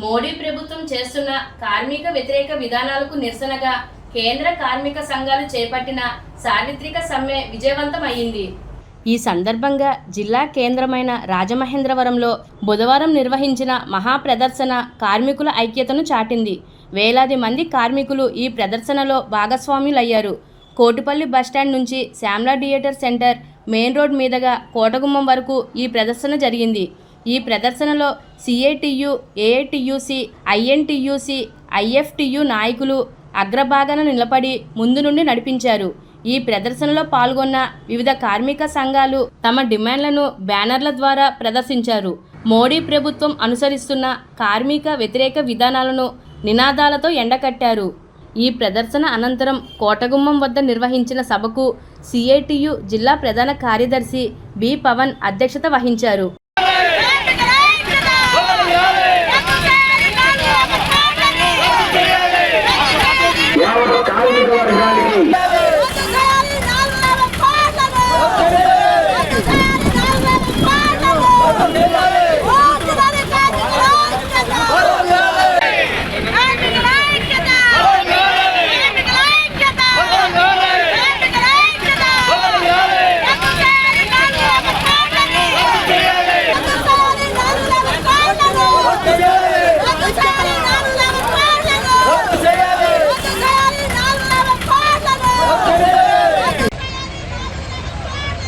మోడీ ప్రభుత్వం చేస్తున్న కార్మిక వ్యతిరేక విధానాలకు నిరసనగా కేంద్ర కార్మిక సంఘాలు చేపట్టిన సార్వత్రిక సమ్మె విజయవంతం అయింది ఈ సందర్భంగా జిల్లా కేంద్రమైన రాజమహేంద్రవరంలో బుధవారం నిర్వహించిన మహా ప్రదర్శన కార్మికుల ఐక్యతను చాటింది. వేలాది మంది కార్మికులు ఈ ప్రదర్శనలో భాగస్వాములయ్యారు. కోటిపల్లి బస్టాండ్ నుంచి Shyamla theatre centre main road మీదుగా కోటగుమ్మం వరకు ఈ ప్రదర్శన జరిగింది. ఈ ప్రదర్శనలో సిఐటియు ఏఐటియుసి ఐఎన్టీయూసి ఐఎఫ్టియు నాయకులు అగ్రభాగాన నిలబడి ముందు నుండి నడిపించారు. ఈ ప్రదర్శనలో పాల్గొన్న వివిధ కార్మిక సంఘాలు తమ డిమాండ్లను బ్యానర్ల ద్వారా ప్రదర్శించారు. మోడీ ప్రభుత్వం అనుసరిస్తున్న కార్మిక వ్యతిరేక విధానాలను నినాదాలతో ఎండకట్టారు. ఈ ప్రదర్శన అనంతరం కోటగుమ్మం వద్ద నిర్వహించిన సభకు సిఐటియు జిల్లా ప్రధాన కార్యదర్శి బి పవన్ అధ్యక్షత వహించారు యావత్ కార్మిక వర్గానికి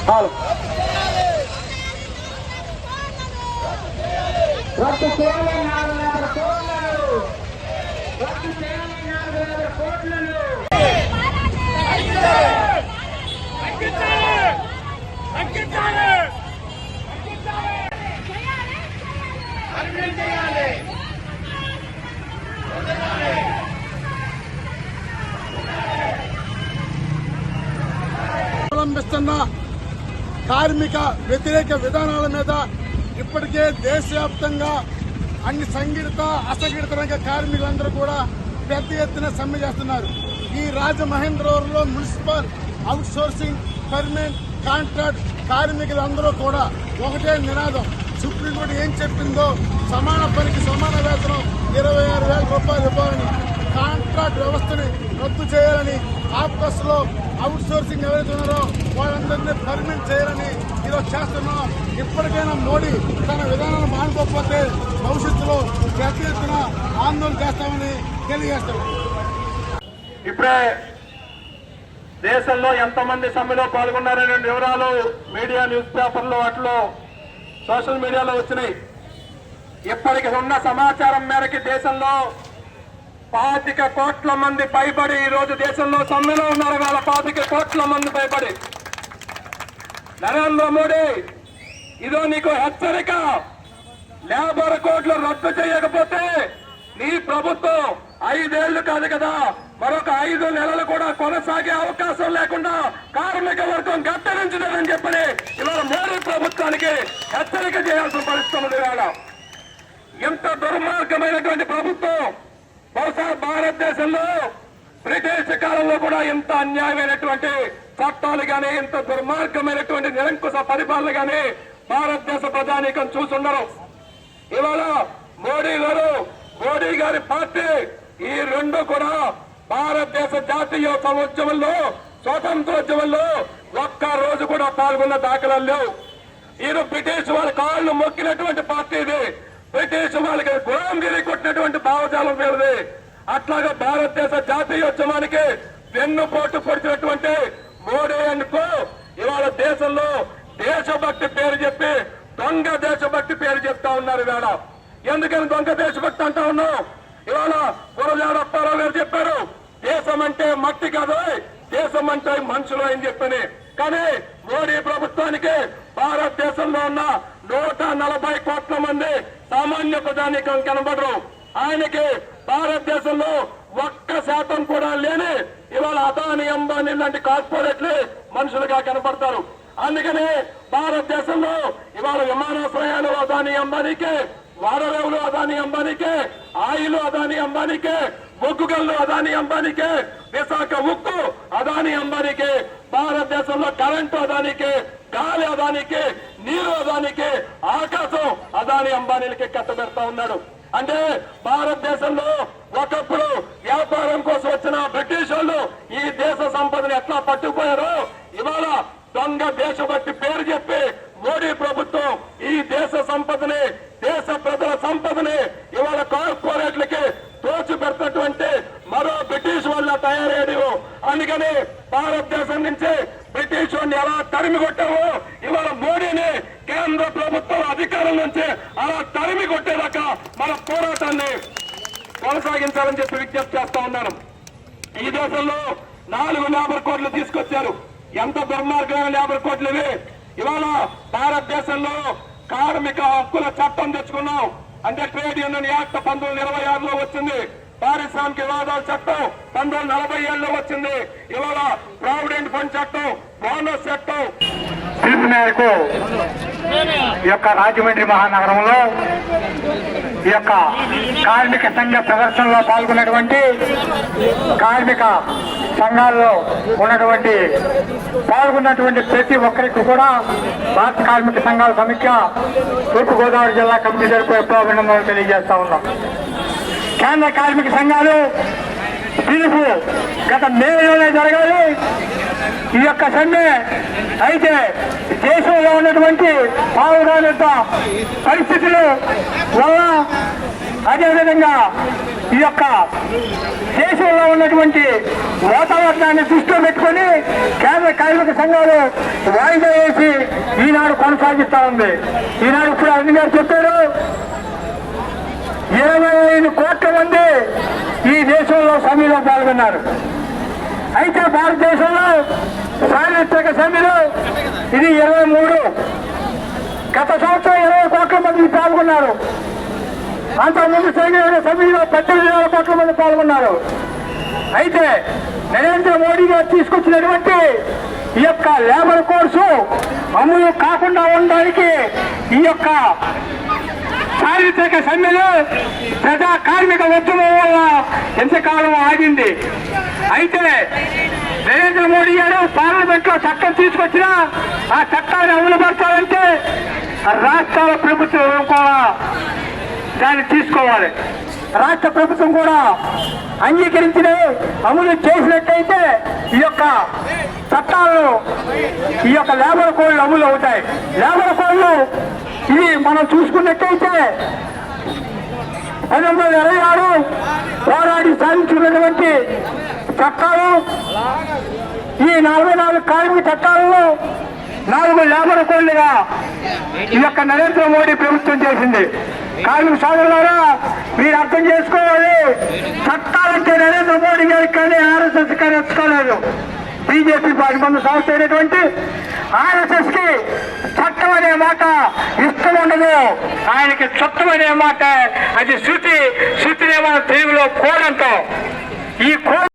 చాలు రద్దు చేయాలి నాలుగు వేల కోట్లను రద్దు చేయాలి నాలుగు వేల కోట్లను అవలంబిస్తున్న కార్మిక వ్యతిరేక విధానాల మీద ఇప్పటికే దేశవ్యాప్తంగా అన్ని సంఘటిత అసంఘటిత రంగ కార్మికులందరూ కూడా పెద్ద ఎత్తున సమ్మె చేస్తున్నారు. ఈ రాజమహేంద్రవరంలో municipal out sourcing permanent contract కార్మికులందరూ కూడా ఒకటే నినాదం. సుప్రీంకోర్టు ఏం చెప్పిందో సమాన పనికి సమాన వేతనం ఇరవై ఆరు వేల రూపాయలు ఇవ్వాలని కాంట్రాక్ట్ వ్యవస్థని రద్దు చేయాలని ఆఫ్కస్లో అవుట్ సోర్సింగ్ ఎవరైతే ఉన్నారో వాళ్ళందరినీ పర్మనెంట్ చేయాలని ఈరోజు చేస్తున్నాం. ఇప్పటికైనా మోడీ తన విధానాలు మానుకోకపోతే భవిష్యత్తులో పెద్ద ఎత్తున ఆందోళన చేస్తామని తెలియజేస్తున్నాం. ఇప్పుడే దేశంలో ఎంతమంది సమ్మెలో పాల్గొన్నారనే వివరాలు మీడియా న్యూస్ పేపర్లో అట్లో సోషల్ మీడియాలో వచ్చినాయి. ఇప్పటికి ఉన్న సమాచారం మేరకి దేశంలో పాతిక కోట్ల మంది పైబడి ఈ రోజు దేశంలో సమ్మెలో ఉన్నారు వాళ్ళ పాతిక కోట్ల మంది పైబడి. నరేంద్ర మోడీ ఇదో నీకు హెచ్చరిక. లేబర్ కోడ్లు రద్దు చేయకపోతే నీ ప్రభుత్వం ఐదేళ్ళు కాదు కదా మరొక ఐదు నెలలు కూడా కొనసాగే అవకాశం లేకుండా కార్మిక వర్గం గట్టరించలేదని చెప్పని ఇవాళ మోడీ ప్రభుత్వానికి హెచ్చరిక చేయాల్సిన పరిస్థితి ఉంది ఎంత దుర్మార్గమైనటువంటి ప్రభుత్వం బహుశా భారతదేశంలో బ్రిటిష్ కాలంలో కూడా ఇంత అన్యాయమైనటువంటి చట్టాలు కానీ ఇంత దుర్మార్గమైనటువంటి నిరంకుశ పరిపాలన కానీ భారతదేశ ప్రజానీకం చూసుండరు. ఇవాళ మోడీ గారు మోడీ గారి పార్టీ ఈ రెండు కూడా భారతదేశ జాతీయ ఉద్యమంలో స్వతంత్రోద్యమంలో ఒక్క రోజు కూడా పాల్గొన్న దాఖలాలు లేవు. ఈయన బ్రిటిష్ వాళ్ళ కాళ్ళు మొక్కినటువంటి పార్టీ ఇది. బ్రిటిష్ వాళ్ళకి గులాంగిరి కొట్టినటువంటి భావజాలం వీళ్ళది అట్లాగా భారతదేశ జాతీయోద్యమానికి వెన్నుపోటు పొడిచినటువంటి మోడీ అనుకో ఇవాళ దేశంలో దేశభక్తి పేరు చెప్పి దొంగ దేశభక్తి పేరు చెప్తా ఉన్నారు ఇవాళ ఎందుకని దొంగ దేశభక్తి అంటా ఉన్నాం ఇవాళ గురజాడ అప్పారావు గారు చెప్పారు దేశం అంటే మట్టి కాదు దేశం అంటే మనుషులు అని చెప్పని. కానీ మోడీ ప్రభుత్వానికి భారతదేశంలో ఉన్న నూట నలభై కోట్ల మంది సామాన్య ప్రజానీకం కనబడరు. ఆయనకి భారతదేశంలో ఒక్క శాతం కూడా లేని ఇవాళ అదాని అంబానీ లాంటి కార్పొరేట్లు మనుషులుగా కనబడతారు. అందుకనే భారతదేశంలో ఇవాళ విమానాశ్రయాలు అదాని అంబానీకే వాడరేవులు అదాని అంబానీకే ఆయిల్ అదాని అంబానీకే బొగ్గుగల్లు అదాని అంబానీకే విశాఖ ఉక్కు అదాని అంబానీకే భారతదేశంలో కరెంటు అదానికి గాలి అదానికి నీరు అదానికి అదాని అంబానీలకి కట్టబెడతా ఉన్నాడు. అంటే భారతదేశంలో ఒకప్పుడు వ్యాపారం కోసం వచ్చిన బ్రిటిష్ వాళ్ళు ఈ దేశ సంపదను ఎట్లా పట్టుకుపోయారో ఇవాళ దొంగ దేశభక్తి పేరు చెప్పి మోడీ ప్రభుత్వం ఈ దేశ సంపదని దేశ ప్రజల సంపదని ఇవాళ కార్పొరేట్లకి దోచి పెడుతున్నటువంటి మరో బ్రిటిష్ వల్ల తయారయ్యాడు అందుకని భారతదేశం నుంచి బ్రిటిష్ వాడిని ఎలా తరిమి కొట్టావో ఇవాళ మోడీని ఆంధ్ర ప్రభుత్వం అధికారం నుంచి అలా తరిమి కొట్టేదాకా మన పోరాటాన్ని కొనసాగించాలని చెప్పి విజ్ఞప్తి చేస్తా ఉన్నాను. ఈ దేశంలో నాలుగు లేబర్ కోడ్లు తీసుకొచ్చారు. ఎంత దుర్మార్గమైన లేబర్ కోడ్లు ఇవి? ఇవాళ భారతదేశంలో కార్మిక హక్కుల చట్టం తెచ్చుకున్నాం. అంటే ట్రేడ్ యూనియన్ యాక్ట్ పంతొమ్మిది ఇరవై ఆరులో వచ్చింది. పారిశ్రామిక వివాదాల చట్టం పంతొమ్మిది నలభై ఏడులో వచ్చింది. ఇవాళ ప్రావిడెంట్ ఫండ్ చట్టం బోనస్ చట్టం పిలుపు మేరకు ఈ యొక్క రాజమండ్రి మహానగరంలో ఈ యొక్క కార్మిక సంఘ ప్రదర్శనలో పాల్గొన్నటువంటి కార్మిక సంఘాల్లో ఉన్నటువంటి పాల్గొన్నటువంటి ప్రతి ఒక్కరికి కూడా భారత కార్మిక సంఘాల సమిఖ్య తూర్పుగోదావరి జిల్లా కమిటీ తరపు ఎప్పుడో అభినందనలు తెలియజేస్తా ఉన్నాం. కేంద్ర కార్మిక సంఘాలు పిలుపు గత మేలోనే జరగాలి. ఈ యొక్క సమ్మె అయితే దేశంలో ఉన్నటువంటి పావురానిత పరిస్థితులు వల్ల అదేవిధంగా ఈ యొక్క దేశంలో ఉన్నటువంటి వాతావరణాన్ని దృష్టిలో పెట్టుకొని కేంద్ర కార్మిక సంఘాలు వాయిదా వేసి ఈనాడు కొనసాగిస్తా ఉంది. ఈనాడు ఇప్పుడు అన్ని గారు చెప్పారు ఇరవై ఐదు కోట్ల మంది ఈ దేశంలో సమీలో పాల్గొన్నారు. అయితే భారతదేశంలో చారిత్రక సమ్మెలు ఇది ఇరవై మూడు. గత సంవత్సరం ఇరవై కోట్ల మంది పాల్గొన్నారు. అంతకుముందు జరిగిన సమ్మెలో పద్దెనిమిది వేల కోట్ల మంది పాల్గొన్నారు. అయితే నరేంద్ర మోడీ గారు తీసుకొచ్చినటువంటి ఈ యొక్క లేబర్ కోర్సు అమలు కాకుండా ఉండడానికి ఈ యొక్క చారిత్రక సమ్మెలు ప్రజా కార్మిక ఉద్యమం వల్ల ఎంతకాలం ఆగింది? అయితే నరేంద్ర మోడీ గారు పార్లమెంట్లో చట్టం తీసుకొచ్చినా ఆ చట్టాన్ని అమలు పరచాలంటే రాష్ట్రాల ప్రభుత్వం కూడా దాన్ని తీసుకోవాలి. రాష్ట్ర ప్రభుత్వం కూడా అంగీకరించిన అమలు చేసినట్టయితే ఈ యొక్క చట్టాలు ఈ యొక్క లేబర్ కోడ్లు అమలు అవుతాయి. లేబర్ కోడ్లు ఇవి మనం చూసుకున్నట్టయితే పంతొమ్మిది వందల ఇరవై ఆరు పోరాడి సాధించుకున్నటువంటి చట్టాలు. ఈ నలభై నాలుగు కార్మిక చట్టాలలో నాలుగు లేబర్ కోడ్లుగా ఈ యొక్క నరేంద్ర మోడీ ప్రభుత్వం చేసింది. కార్మిక సోదరులారా మీరు అర్థం చేసుకోవాలి. చట్టాలంటే నరేంద్ర మోడీ గారికి కానీ ఆర్ఎస్ఎస్ కానీ వచ్చుకోలేదు బీజేపీ పార్టీ మంది సంస్థ అయినటువంటి ఆర్ఎస్ఎస్కి చట్టం అనే మాట ఇష్టం ఉండదు. ఆయనకి చట్టం అనే మాట అది శృతి శృతినే మన తెలుగులో కోడంతో ఈ కో